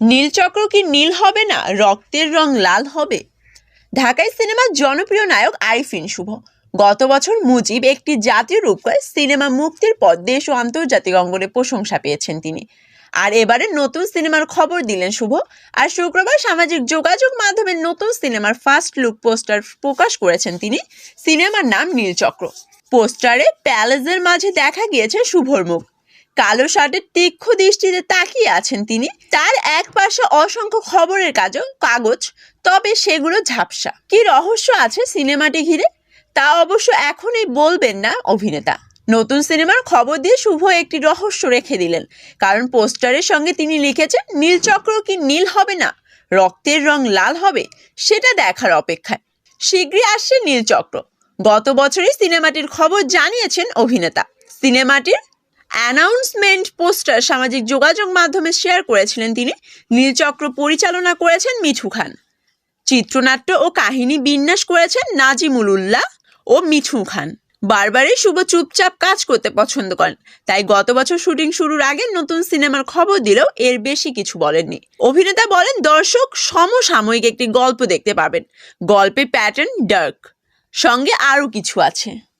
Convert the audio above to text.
নীলচক্র কি নীল হবে না? রক্তের রং লাল হবে? ঢাকায় সিনেমার জনপ্রিয় নায়ক আরিফিন শুভ। গত বছর মুজিব একটি জাতীয় রূপকার সিনেমা মুক্তির পর দেশ ও আন্তর্জাতিক অঙ্গনে প্রশংসা পেয়েছেন তিনি। আর এবারে নতুন সিনেমার খবর দিলেন শুভ। আর শুক্রবার সামাজিক যোগাযোগ মাধ্যমে নতুন সিনেমার ফার্স্ট লুক পোস্টার প্রকাশ করেছেন তিনি। সিনেমার নাম নীলচক্র। পোস্টারে প্যালেসের মাঝে দেখা গিয়েছে শুভর মুখ। কালো শার্টের তীক্ষ্ণ দৃষ্টিতে তাকিয়ে আছেন তিনি। তার এক পাশে অসংখ্য খবরের কাজও কাগজ, তবে সেগুলো ঝাপসা। কি রহস্য আছে সিনেমাটি ঘিরে? তা অবশ্য এখনই বলবেন না অভিনেতা। নতুন সিনেমার খবর দিয়ে শুভ একটি রহস্য রেখে দিলেন। কারণ পোস্টারের সঙ্গে তিনি লিখেছেন নীলচক্র কি নীল হবে না? রক্তের রং লাল হবে? সেটা দেখার অপেক্ষায়। শীঘ্রই আসছে নীলচক্র গত বছরই সিনেমাটির খবর জানিয়েছেন অভিনেতা। সিনেমাটির অ্যানাউন্সমেন্ট পোস্টার সামাজিক যোগাযোগ মাধ্যমে শেয়ার করেছিলেন তিনি। নীলচক্র পরিচালনা করেছেন মিঠু খান। চিত্রনাট্য ও কাহিনী বিন্যাস করেছেন নাজিমুল উল্লাহ ও মিঠু খান। বারবারই শুভ চুপচাপ কাজ করতে পছন্দ করেন। তাই গত বছর শুটিং শুরুর আগে নতুন সিনেমার খবর দিলেও এর বেশি কিছু বলেননি। অভিনেতা বলেন, দর্শক সমসাময়িক একটি গল্প দেখতে পাবেন। গল্পে প্যাটার্ন ডার্ক। সঙ্গে আরও কিছু আছে।